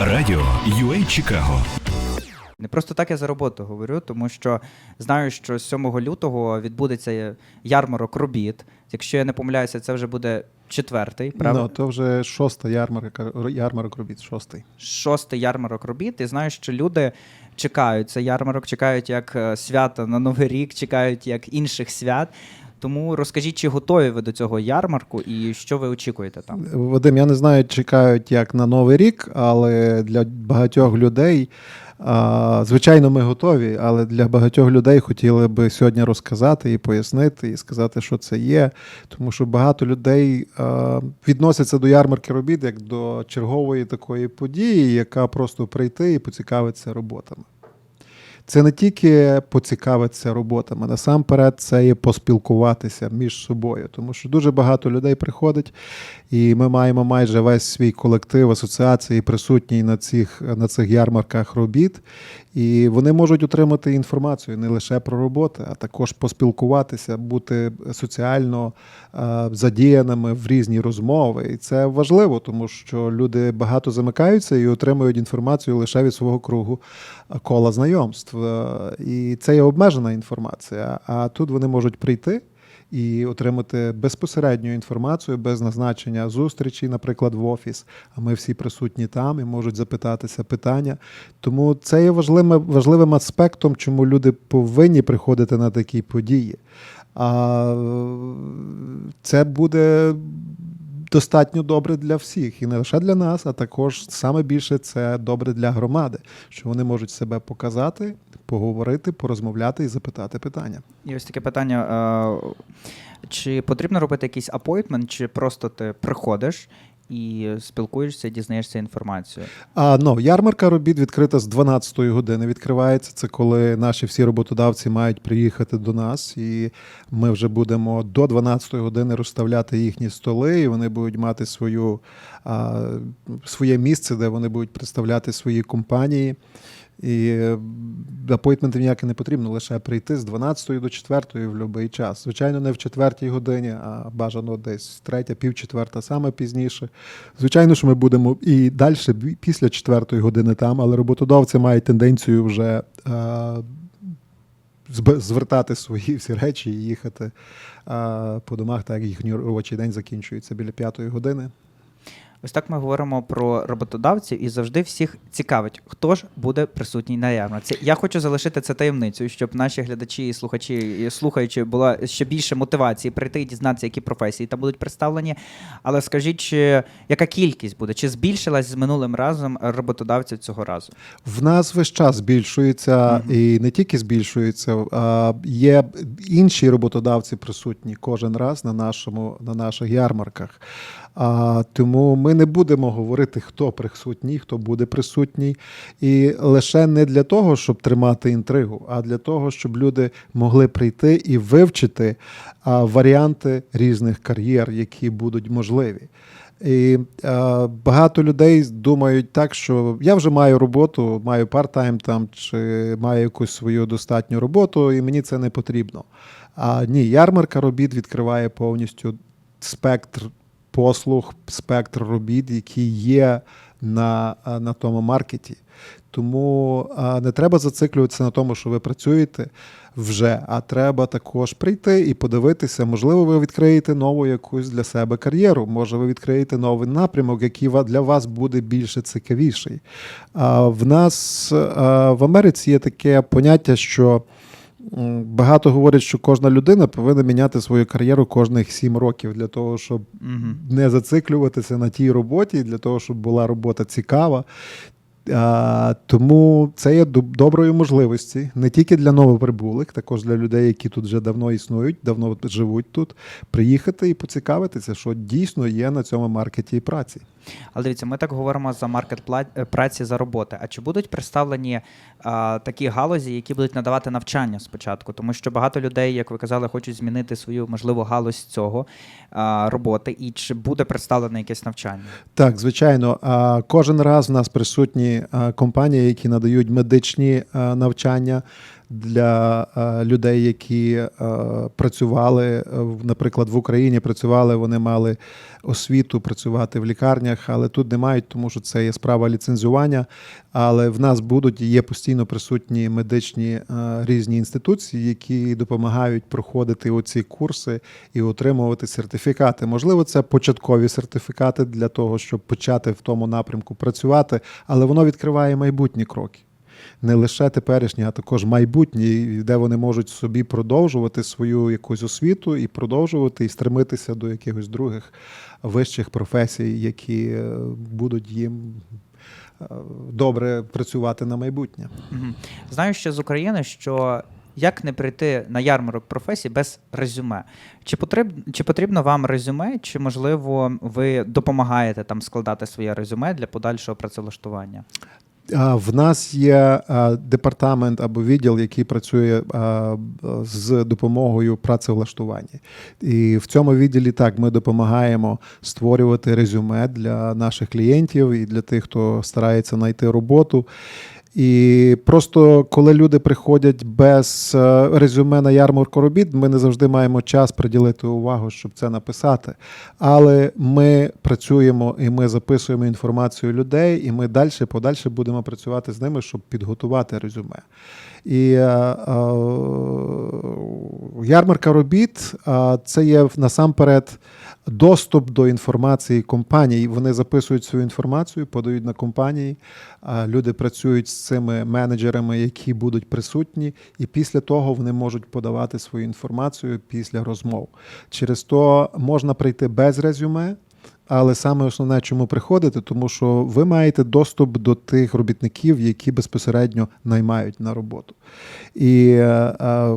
Радіо UA Чикаго. Не просто так я за роботу говорю, тому що знаю, що 7 лютого відбудеться ярмарок робіт. Якщо я не помиляюся, це вже буде четвертий, правда? Ну, то вже шоста ярмарка, ярмарок робіт, шостий. Шостий ярмарок робіт. І знаю, що люди чекають цей ярмарок, чекають як е, свята на Новий рік, чекають як інших свят. Тому розкажіть, чи готові ви до цього ярмарку і що ви очікуєте там? Вадим, я не знаю, чекають як на Новий рік, але для багатьох людей, звичайно, ми готові, але для багатьох людей хотіли би сьогодні розказати і пояснити, і сказати, що це є. Тому що багато людей відносяться до ярмарки робіт як до чергової такої події, яка просто прийти і поцікавитися роботами. Це не тільки поцікавитися роботами, насамперед це є поспілкуватися між собою, тому що дуже багато людей приходить, і ми маємо майже весь свій колектив асоціації присутній на цих, на цих ярмарках робіт. І вони можуть отримати інформацію не лише про роботи, а також поспілкуватися, бути соціально е, задіяними в різні розмови. І це важливо, тому що люди багато замикаються і отримують інформацію лише від свого кругу е, кола знайомств. Е, І це є обмежена інформація. А тут вони можуть прийти. І отримати безпосередню інформацію без назначення зустрічі, наприклад, в офіс. А ми всі присутні там і можуть запитатися питання. Тому це є важливим, важливим аспектом, чому люди повинні приходити на такі події. А це буде достатньо добре для всіх, і не лише для нас, а також саме більше це добре для громади, що вони можуть себе показати, поговорити, порозмовляти і запитати питання. І ось таке питання: е, чи потрібно робити якийсь апойтмент, чи просто ти приходиш і спілкуєшся, дізнаєшся інформацію? А ну, ярмарка робіт відкрита з 12-ї години. Відкривається це, коли наші всі роботодавці мають приїхати до нас, і ми вже будемо до 12-ї години розставляти їхні столи, і вони будуть мати свою, а, своє місце, де вони будуть представляти свої компанії. І апойтменти ніяке не потрібно, лише прийти з 12 до 4 в будь-який час. Звичайно, не в 4 годині, а бажано десь третя, пів четверта, саме пізніше. Звичайно, що ми будемо і далі після 4 години там, але роботодавці мають тенденцію вже е, звертати свої всі речі і їхати е, по домах, так як їхній робочий день закінчується біля 5 години. Ось так ми говоримо про роботодавців і завжди всіх цікавить, хто ж буде присутній на ярмарці. Я хочу залишити це таємницею, щоб наші глядачі і слухачі, і слухаючи, була ще більше мотивації прийти і дізнатися, які професії там будуть представлені. Але скажіть, чи яка кількість буде? Чи збільшилась з минулим разом роботодавців цього разу? В нас весь час збільшується Мгм. і не тільки збільшується, а є інші роботодавці присутні кожен раз на нашому на наших ярмарках. А, тому ми не будемо говорити, хто присутній, хто буде присутній, і лише не для того, щоб тримати інтригу, а для того, щоб люди могли прийти і вивчити а, варіанти різних кар'єр, які будуть можливі. І е, багато людей думають так, що я вже маю роботу, маю парт-тайм там чи маю якусь свою достатню роботу, і мені це не потрібно. А ні, ярмарка робіт відкриває повністю спектр послуг, спектр робіт, які є на, на тому маркеті. Тому не треба зациклюватися на тому, що ви працюєте вже, а треба також прийти і подивитися. Можливо, ви відкриєте нову якусь для себе кар'єру. Може, ви відкриєте новий напрямок, який для вас буде більше цікавіший. В нас в Америці є таке поняття, що. Багато говорять, що кожна людина повинна міняти свою кар'єру кожних сім років для того, щоб Угу. не зациклюватися на тій роботі, для того, щоб була робота цікава. А, тому це є доб- доброю можливості не тільки для новоприбулих, також для людей, які тут вже давно існують, давно живуть тут, приїхати і поцікавитися, що дійсно є на цьому маркеті праці. Але дивіться, ми так говоримо за маркет е, праці за роботи. А чи будуть представлені а, такі галузі, які будуть надавати навчання спочатку? Тому що багато людей, як ви казали, хочуть змінити свою можливо галузь цього а, роботи, і чи буде представлене якесь навчання? Так, звичайно. А кожен раз в нас присутні компанії, які надають медичні навчання, для е, людей, які е, працювали, е, наприклад, в Україні працювали, вони мали освіту працювати в лікарнях, але тут не мають, тому що це є справа ліцензування. Але в нас будуть є постійно присутні медичні різні інституції, які допомагають проходити оці курси і отримувати сертифікати. Можливо, це початкові сертифікати для того, щоб почати в тому напрямку працювати, але воно відкриває майбутні кроки. Не лише теперішні, а також майбутні, де вони можуть собі продовжувати свою якусь освіту і продовжувати і стремитися до якихось других вищих професій, які е, будуть їм е, добре працювати на майбутнє. Знаю ще з України, що як не прийти на ярмарок професій без резюме? Чи потрібно, чи потрібно вам резюме, чи можливо ви допомагаєте там складати своє резюме для подальшого працевлаштування? В нас є департамент або відділ, який працює з допомогою працевлаштування. І в цьому відділі так ми допомагаємо створювати резюме для наших клієнтів і для тих, хто старається знайти роботу. І просто коли люди приходять без е, резюме на ярмарку робіт, ми не завжди маємо час приділити увагу, щоб це написати. Але ми працюємо і ми записуємо інформацію людей, і ми далі подальше будемо працювати з ними, щоб підготувати резюме. І е, е, ярмарка робіт е, це є насамперед доступ до інформації компаній. Вони записують свою інформацію, подають на компанії. Люди працюють з цими менеджерами, які будуть присутні, і після того вони можуть подавати свою інформацію після розмов. Через то можна прийти без резюме. Але саме основне, чому приходити, тому що ви маєте доступ до тих робітників, які безпосередньо наймають на роботу. І е, е,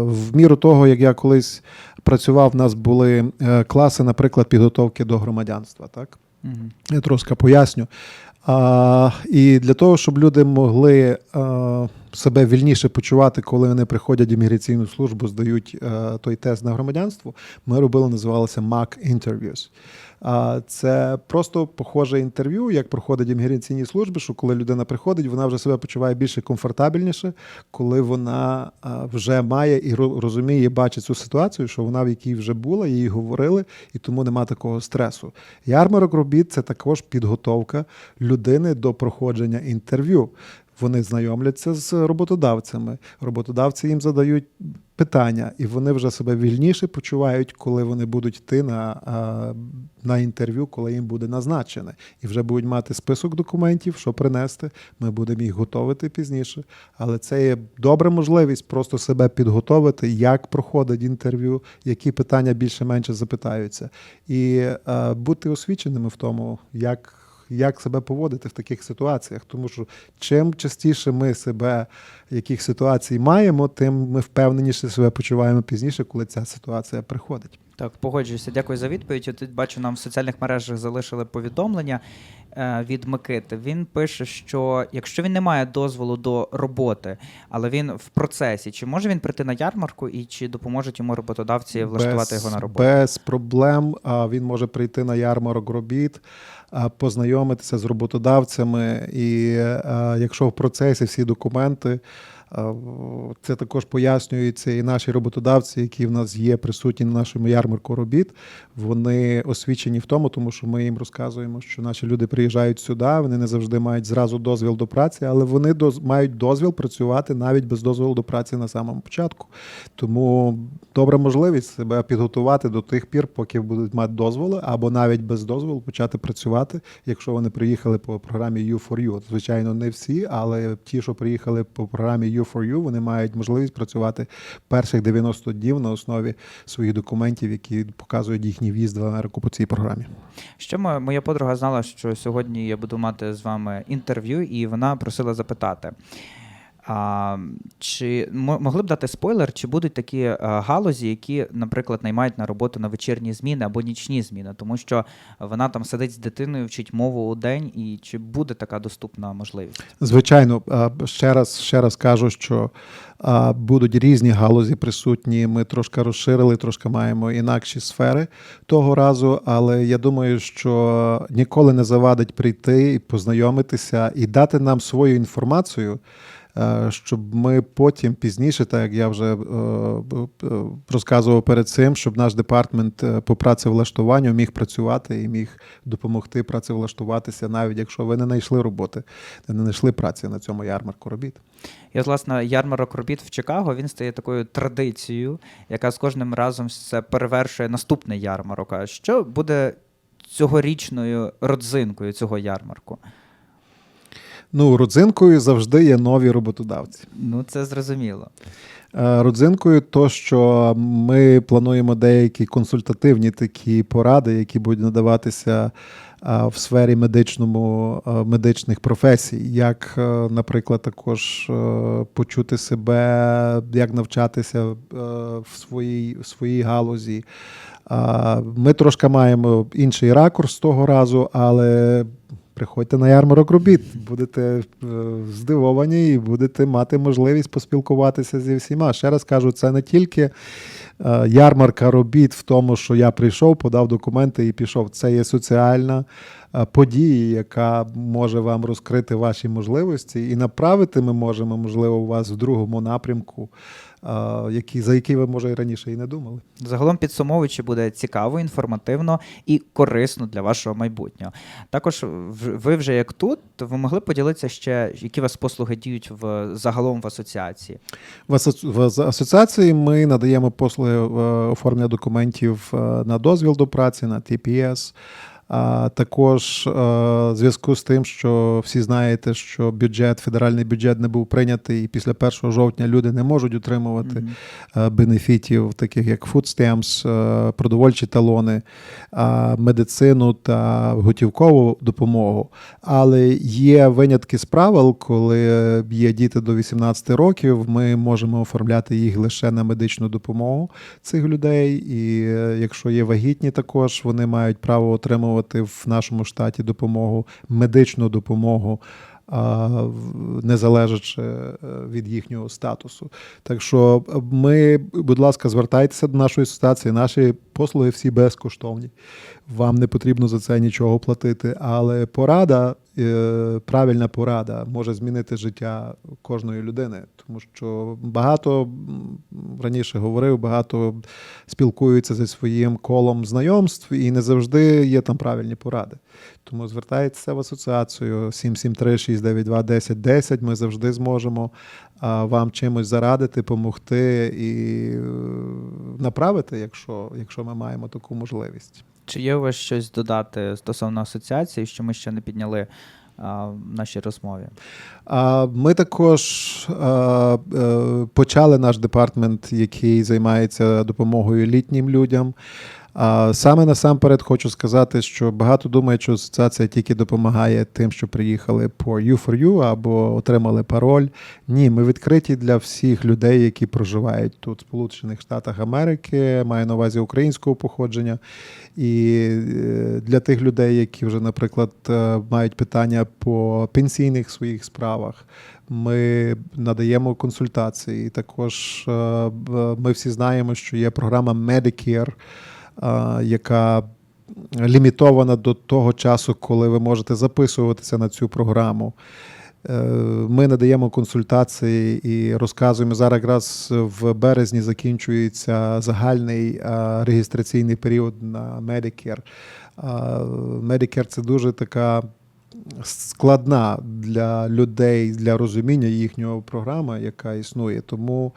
в міру того, як я колись працював, в нас були е, класи, наприклад, підготовки до громадянства. Так? Угу. Я трошки поясню. А, і для того, щоб люди могли а, себе вільніше почувати, коли вони приходять в імміграційну службу, здають а, той тест на громадянство, ми робили, називалося Mac interviews. А, це просто похоже інтерв'ю, як проходить в імміграційній службі, що коли людина приходить, вона вже себе почуває більше комфортабельніше, коли вона вже має і розуміє, бачить цю ситуацію, що вона в якій вже була, їй говорили, і тому нема такого стресу. Ярмарок робіт це також підготовка людини до проходження інтерв'ю. Вони знайомляться з роботодавцями. Роботодавці їм задають питання, і вони вже себе вільніше почувають, коли вони будуть йти на, на інтерв'ю, коли їм буде назначене. І вже будуть мати список документів, що принести. Ми будемо їх готувати пізніше. Але це є добра можливість просто себе підготовити, як проходить інтерв'ю, які питання більше-менше запитаються, і бути освіченими в тому, як. Як себе поводити в таких ситуаціях, тому що чим частіше ми себе яких ситуацій маємо, тим ми впевненіше себе почуваємо пізніше, коли ця ситуація приходить. Так, погоджуюся. Дякую за відповідь. Я Тут бачу, нам в соціальних мережах залишили повідомлення від Микити. Він пише, що якщо він не має дозволу до роботи, але він в процесі, чи може він прийти на ярмарку і чи допоможуть йому роботодавці влаштувати його на роботу? Без проблем. Він може прийти на ярмарок робіт, познайомитися з роботодавцями, і якщо в процесі всі документи. Це також пояснюється, і наші роботодавці, які в нас є присутні на нашому ярмарку робіт, вони освічені в тому, тому що ми їм розказуємо, що наші люди приїжджають сюди, вони не завжди мають зразу дозвіл до праці, але вони доз- мають дозвіл працювати навіть без дозволу до праці на самому початку. Тому добра можливість себе підготувати до тих пір, поки будуть мати дозволи, або навіть без дозволу почати працювати, якщо вони приїхали по програмі U4U. Звичайно, не всі, але ті, що приїхали по програмі U4U, вони мають можливість працювати перших 90 днів на основі своїх документів, які показують їхній в'їзд в Америку по цій програмі. Ще мо- моя подруга знала, що сьогодні я буду мати з вами інтерв'ю, і вона просила запитати. А, чи могли б дати спойлер, чи будуть такі а, галузі, які, наприклад, наймають на роботу на вечірні зміни або нічні зміни, тому що вона там сидить з дитиною, вчить мову у день, і чи буде така доступна можливість? Звичайно, ще раз, ще раз кажу, що будуть різні галузі присутні. Ми трошки розширили, трошки маємо інакші сфери того разу, але я думаю, що ніколи не завадить прийти і познайомитися і дати нам свою інформацію. Е, щоб ми потім пізніше, так як я вже е, е, розказував перед цим, щоб наш департмент по працевлаштуванню міг працювати і міг допомогти працевлаштуватися, навіть якщо ви не знайшли роботи, не знайшли праці на цьому ярмарку робіт. І, от, власне, ярмарок робіт в Чикаго він стає такою традицією, яка з кожним разом все перевершує наступний ярмарок. А що буде цьогорічною родзинкою цього ярмарку? Ну, родзинкою завжди є нові роботодавці. Ну, це зрозуміло. Е, Родзинкою то, що ми плануємо деякі консультативні такі поради, які будуть надаватися е, в сфері медичному, е, медичних професій, як, наприклад, також почути себе, як навчатися в своїй, в своїй галузі. Ми трошки маємо інший ракурс того разу, але приходьте на ярмарок робіт, будете е, здивовані і будете мати можливість поспілкуватися зі всіма. Ще раз кажу, це не тільки е, ярмарка робіт в тому, що я прийшов, подав документи і пішов. Це є соціальна е, подія, яка може вам розкрити ваші можливості, і направити ми можемо, можливо, вас в другому напрямку, які, за який ви, може, і раніше і не думали. Загалом підсумовуючи, буде цікаво, інформативно і корисно для вашого майбутнього. Також ви вже як тут, то ви могли поділитися ще, які у вас послуги діють в загалом в асоціації. В, асоці... в асоціації ми надаємо послуги е, оформлення документів е, на дозвіл до праці, на TPS. А також е, в зв'язку з тим, що всі знаєте, що бюджет, федеральний бюджет не був прийнятий, і після 1 жовтня люди не можуть отримувати Мгм. е, бенефітів, таких як food stamps, е, продовольчі талони, медицину та готівкову допомогу. Але є винятки з правил, коли є діти до 18 років, ми можемо оформляти їх лише на медичну допомогу цих людей. І е, якщо є вагітні, також вони мають право отримувати в нашому штаті допомогу, медичну допомогу. Не залежачи е, від їхнього статусу. Так що е, ми, будь ласка, звертайтеся до нашої асоціації. Наші послуги всі безкоштовні. Вам не потрібно за це нічого платити. Але порада, е, правильна порада може змінити життя кожної людини. Тому що багато раніше говорив, багато спілкуються зі своїм колом знайомств, і не завжди є там правильні поради. Тому звертайтеся в асоціацію 773-692-1010. Ми завжди зможемо вам чимось зарадити, допомогти і е, направити, якщо, якщо ми маємо таку можливість. Чи є у вас щось додати стосовно асоціації, що ми ще не підняли а, в нашій розмові? Ми також а, е, почали наш департмент, який займається допомогою літнім людям. А Саме насамперед хочу сказати, що багато думають, що асоціація тільки допомагає тим, що приїхали по U4U або отримали пароль. Ні, ми відкриті для всіх людей, які проживають тут, в Сполучених Штатах Америки, маю на увазі українського походження. І е, для тих людей, які вже, наприклад, е, мають питання по пенсійних своїх справах. Ми надаємо консультації. Також е, ми всі знаємо, що є програма Medicare, яка лімітована до того часу, коли ви можете записуватися на цю програму. Е, Ми надаємо консультації і розказуємо. Зараз якраз в березні закінчується загальний реєстраційний період на Medicare. Medicare – це дуже така складна для людей для розуміння їхнього програма, яка існує. Тому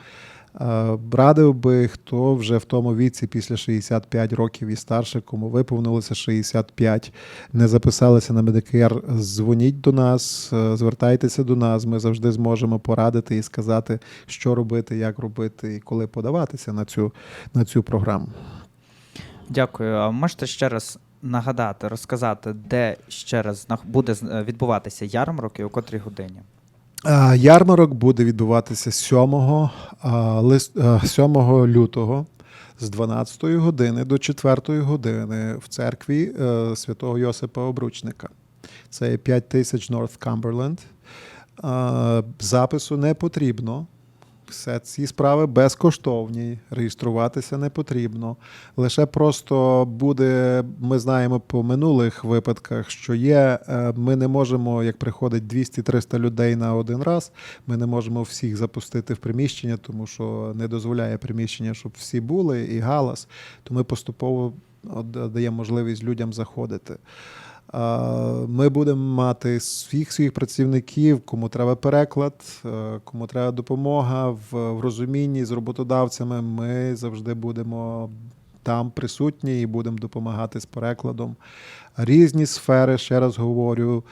радив би, хто вже в тому віці після 65 років і старше, кому виповнилося 65, не записалися на Medicare, дзвоніть до нас, е, звертайтеся до нас. Ми завжди зможемо порадити і сказати, що робити, як робити і коли подаватися на цю, на цю програму. Дякую. А можете ще раз нагадати, розказати, де ще раз буде е, відбуватися ярмарок і о котрій годині? А, Ярмарок буде відбуватися 7, а, 7 лютого з 12 години до 4 години в церкві е, святого Йосипа Обручника. Це є 5 тисяч North Cumberland. Запису не потрібно. Все ці справи безкоштовні, реєструватися не потрібно. Лише просто буде, ми знаємо по минулих випадках, що є. е, Ми не можемо, як приходить 200-300 людей на один раз, ми не можемо всіх запустити в приміщення, тому що не дозволяє приміщення, щоб всі були, і галас. То ми поступово даємо можливість людям заходити. Ми будемо мати своїх своїх працівників, кому треба переклад, е, кому треба допомога в, в розумінні з роботодавцями. Ми завжди будемо там присутні і будемо допомагати з перекладом. Різні сфери, ще раз говорю.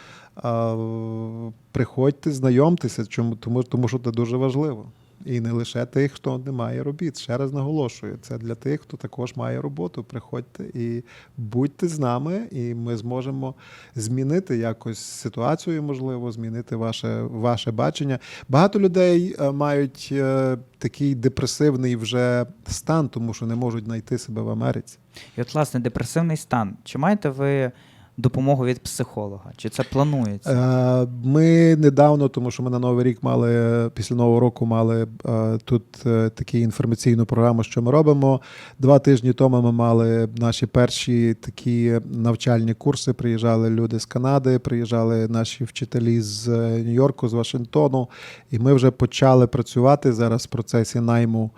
Приходьте, знайомтеся, чому тому, тому що це дуже важливо. І не лише тих, хто не має робіт. Ще раз наголошую, це для тих, хто також має роботу. Приходьте і будьте з нами, і ми зможемо змінити якось ситуацію, можливо, змінити ваше, ваше бачення. Багато людей е, мають е, такий депресивний вже стан, тому що не можуть знайти себе в Америці. І от, власне, депресивний стан. Чи маєте ви допомогу від психолога? Чи це планується? Е, Ми недавно, тому що ми на Новий рік мали після Нового року мали е, тут е, таку інформаційну програму, що ми робимо. Два тижні тому ми мали наші перші такі навчальні курси. Приїжджали люди з Канади, приїжджали наші вчителі з Нью-Йорку, з Вашингтону, і ми вже почали працювати зараз в процесі найму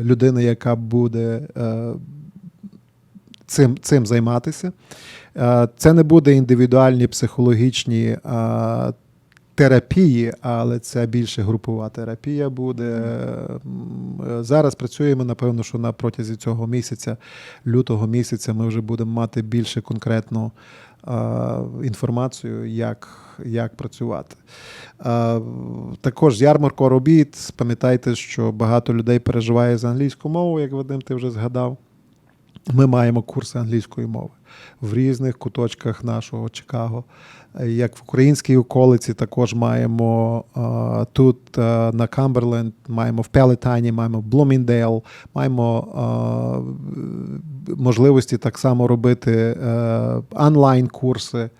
людини, яка буде. Цим, цим займатися. Е, Це не буде індивідуальні психологічні е, терапії, але це більше групова терапія буде. Е, Зараз працюємо, напевно, що на протязі цього місяця, лютого місяця, ми вже будемо мати більше конкретну інформацію, як, як працювати. Також ярмарко робіт. Пам'ятайте, що багато людей переживає за англійську мову, як Вадим, ти вже згадав. Ми маємо курси англійської мови в різних куточках нашого Чикаго. Е, Як в українській околиці, також маємо е, тут е, на Камберленд, маємо в Пелетані, маємо в Блуміндейл, маємо е, можливості так само робити е, онлайн-курси.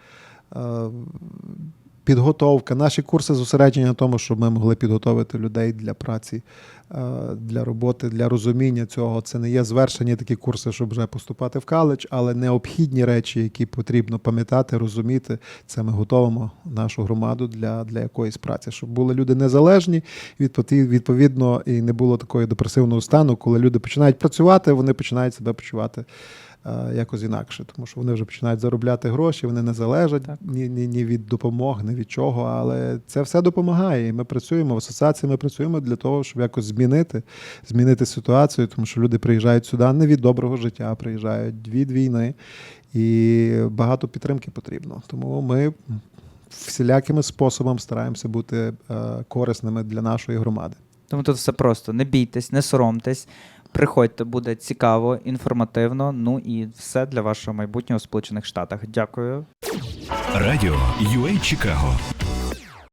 Підготовка. Наші курси зосереджені на тому, щоб ми могли підготовити людей для праці, е, для роботи, для розуміння цього. Це не є звершені такі курси, щоб вже поступати в коледж, але необхідні речі, які потрібно пам'ятати, розуміти. Це ми готуємо нашу громаду для, для якоїсь праці, щоб були люди незалежні, відповідно, і не було такого депресивного стану, коли люди починають працювати, вони починають себе почувати. Е, Якось інакше, тому що вони вже починають заробляти гроші, вони не залежать Так. ні, ні, ні від допомог, ні від чого. Але це все допомагає. І ми працюємо в асоціації. Ми працюємо для того, щоб якось змінити, змінити ситуацію, тому що люди приїжджають сюди не від доброго життя, а приїжджають від війни, і багато підтримки потрібно. Тому ми всілякими способами стараємося бути е, корисними для нашої громади. Тому тут все просто. Не бійтесь, не соромтесь. Приходьте, буде цікаво, інформативно. Ну і все для вашого майбутнього в Сполучених Штатах. Дякую. Радіо UA Чикаго